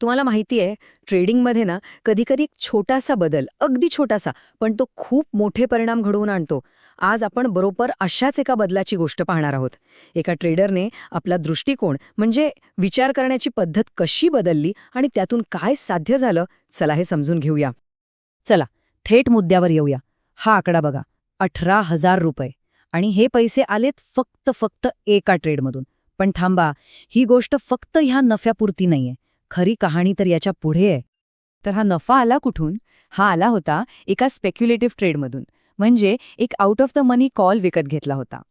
तुम्हाला माहिती आहे ट्रेडिंगमध्ये ना कधीकधी एक छोटासा बदल अगदी छोटासा पण तो खूप मोठे परिणाम घडवून आणतो. आज आपण बरोबर अशाच एका बदलाची गोष्ट पाहणार आहोत. एका ट्रेडरने आपला दृष्टिकोन म्हणजे विचार करण्याची पद्धत कशी बदलली आणि त्यातून काय साध्य झालं चला हे समजून घेऊया. चला थेट मुद्द्यावर येऊया. हा आकडा बघा अठरा हजार रुपये. आणि हे पैसे आलेत फक्त फक्त एका ट्रेडमधून पण थांबा ही गोष्ट फक्त ह्या नफ्यापुरती नाहीये. खरी कहाणी तर याच्यापुढे आहे. तर हा नफा आला कुठून? हा आला होता एका स्पेक्युलेटिव्ह ट्रेडमधून म्हणजे एक out of the money call विकत घेतला होता.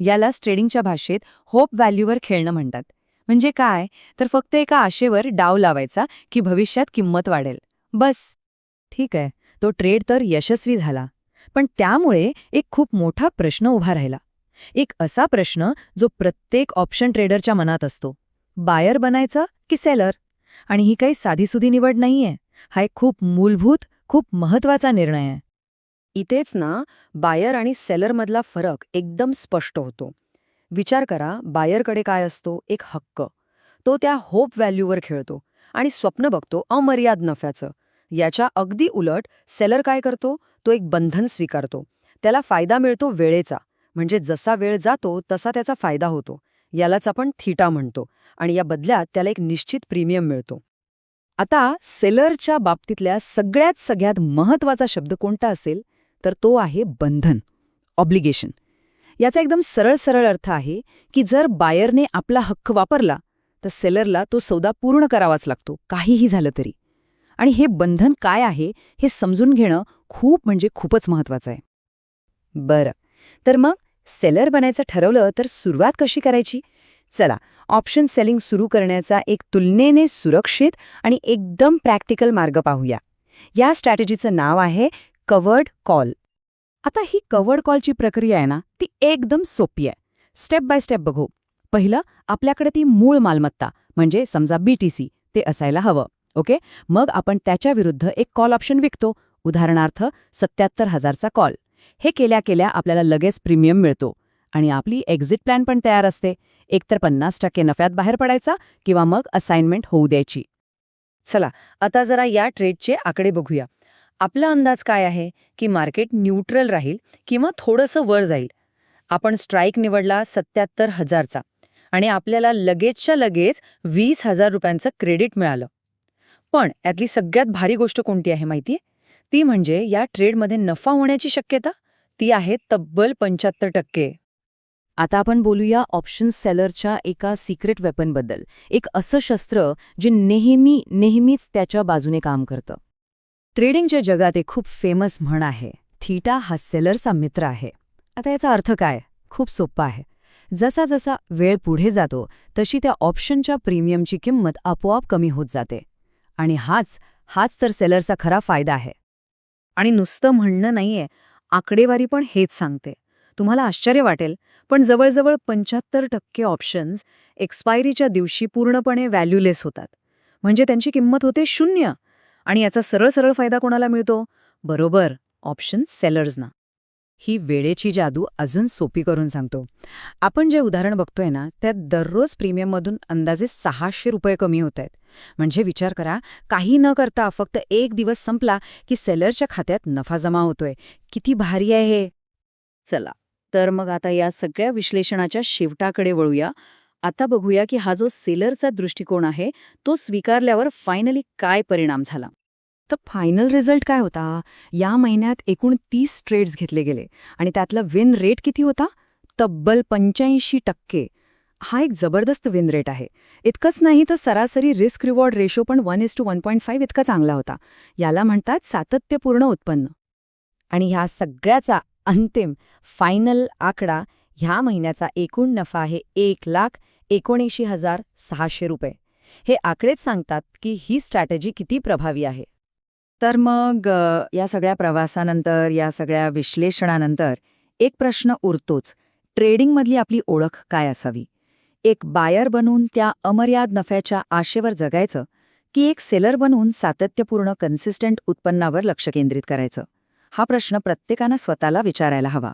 यालाच ट्रेडिंगच्या भाषेत होप व्हॅल्यूवर खेळणं म्हणतात. म्हणजे काय? तर फक्त एका आशेवर डाव लावायचा की भविष्यात किंमत वाढेल. बस. ठीक आहे. तो ट्रेड तर यशस्वी झाला. पण त्यामुळे एक खूप मोठा प्रश्न उभा राहिला. एक असा प्रश्न जो प्रत्येक ऑप्शन ट्रेडरच्या मनात असतो. बायर बनायचं की सेलर आणि ही काही साधीसुधी निवड नाहीये. हा एक खूप मूलभूत खूप महत्त्वाचा निर्णय आहे. इथेच ना बायर आणि सेलरमधला फरक एकदम स्पष्ट होतो. विचार करा बायरकडे काय असतो? एक हक्क. तो त्या होप व्हॅल्यूवर खेळतो आणि स्वप्न बघतो अमर्याद नफ्याचं. याच्या अगदी उलट सेलर काय करतो? तो एक बंधन स्वीकारतो. त्याला फायदा मिळतो वेळेचा. म्हणजे जसा वेळ जातो तसा त्याचा फायदा होतो. यालाच आपण थीटा म्हणतो आणि या बदल्यात त्याला एक निश्चित प्रीमियम मिळतो. आता सेलरच्या बाबतीतल्या सगळ्यात सगळ्यात महत्त्वाचा शब्द कोणता असेल? तर तो आहे बंधन ऑब्लिगेशन याचा एकदम सरळ सरळ अर्थ आहे की जर बायरने आपला हक्क वापरला तर सेलरला तो सौदा पूर्ण करावाच लागतो काहीही झालं तरी. आणि हे बंधन काय आहे हे समजून घेणं खूप म्हणजे खूपच महत्वाचं आहे. बरं तर मग सेलर बनायचं ठरवलं तर सुरुवात कशी करायची? चला ऑप्शन सेलिंग सुरू करण्याचा एक तुलनेने सुरक्षित आणि एकदम प्रॅक्टिकल मार्ग पाहूया. या स्ट्रॅटेजीचं नाव आहे कवर्ड कॉल. आता ही कवर्ड कॉलची प्रक्रिया आहे ना ती एकदम सोपी आहे. स्टेप बाय स्टेप बघू. पहिलं आपल्याकडे ती मूळ मालमत्ता म्हणजे समजा बीटीसी ते असायला हवं ओके? मग आपण त्याच्या विरुद्ध एक कॉल ऑप्शन विकतो. उदाहरणार्थ सत्याहत्तर हजारचा कॉल. हे केल्या केल्या आपल्याला लगेच प्रीमियम मिळतो. आणि आपली एक्झिट प्लॅन पण तयार असते. एकतर पन्नास टक्के नफ्यात बाहेर पडायचा किंवा मग असाइनमेंट होऊ द्यायची. चला आता जरा या ट्रेडचे आकडे बघूया. आपला अंदाज काय आहे? की मार्केट न्यूट्रल राहील किंवा थोडंसं वर जाईल? आपण स्ट्राईक निवडला सत्याहत्तर हजारचा आणि आपल्याला लगेचच्या लगेच वीस हजार रुपयांचं क्रेडिट मिळालं. पण यातली सगळ्यात भारी गोष्ट कोणती आहे माहितीये? ती म्हणजे या ट्रेडमध्ये नफा होण्याची शक्यता? ती आहे तब्बल पंच्याहत्तर टक्के. आता आपण बोलूया ऑप्शन सेलरच्या एका सिक्रेट वेपनबद्दल. एक असं शस्त्र जे नेहमी नेहमीच त्याच्या बाजूने काम करतं. ट्रेडिंगच्या जगात एक खूप फेमस म्हण आहे थीटा हा सेलरचा मित्र आहे. आता याचा अर्थ काय? खूप सोपा आहे. जसा जसा वेळ पुढे जातो तशी त्या ऑप्शनच्या प्रीमियमची किंमत आपोआप कमी होत जाते. आणि हाच हाच तर सेलरचा खरा फायदा आहे. आणि नुसतं म्हणणं नाहीये. आकडेवारी पण हेच सांगते. तुम्हाला आश्चर्य वाटेल पण जवळजवळ पंच्याहत्तर टक्के ऑप्शन्स एक्सपायरीच्या दिवशी पूर्णपणे व्हॅल्यूलेस होतात. म्हणजे त्यांची किंमत होते शून्य. आणि याचा सरळ सरळ फायदा कोणाला मिळतो? बरोबर ऑप्शन सेलर्सना ही वेळेची जादू अजून सोपी करून सांगतो. आपण जे उदाहरण बघतोय ना त्यात दररोज प्रीमियममधून अंदाजे सहाशे रुपये कमी होत आहेत म्हणजे विचार करा काही न करता फक्त एक दिवस संपला की सेलरच्या खात्यात नफा जमा होतोय. किती भारी आहे हे. चला तर मग आता या सगळ्या विश्लेषणाच्या शेवटाकडे वळूया. आता बघूया की हा जो सेलरचा दृष्टिकोन आहे तो स्वीकारल्यावर फायनली काय परिणाम झाला. तर फायनल रिझल्ट काय होता? या महिन्यात एकूण तीस ट्रेड्स घेतले गेले. आणि त्यातला विन रेट किती होता? तब्बल पंच्याऐंशी टक्के. हा एक जबरदस्त विन रेट आहे. इतकंच नाही तर सरासरी रिस्क रिवॉर्ड रेशो पण one is to one point five इतका चांगला होता. याला म्हणतात सातत्यपूर्ण उत्पन्न. आणि ह्या सगळ्याचा अंतिम फायनल आकडा ह्या महिन्याचा एकूण नफा आहे एक लाख एकोणऐंशी हजार सहाशे रुपये. हे आकडेच सांगतात की ही स्ट्रॅटेजी किती प्रभावी आहे. तर मग या सगळ्या प्रवासानंतर या सगळ्या विश्लेषणानंतर एक प्रश्न उरतोच. ट्रेडिंगमधली आपली ओळख काय असावी? एक बायर बनून त्या अमर्याद नफ्याच्या आशेवर जगायचं की एक सेलर बनून सातत्यपूर्ण कन्सिस्टंट उत्पन्नावर लक्ष केंद्रित करायचं? हा प्रश्न प्रत्येकानं स्वतःला विचारायला हवा.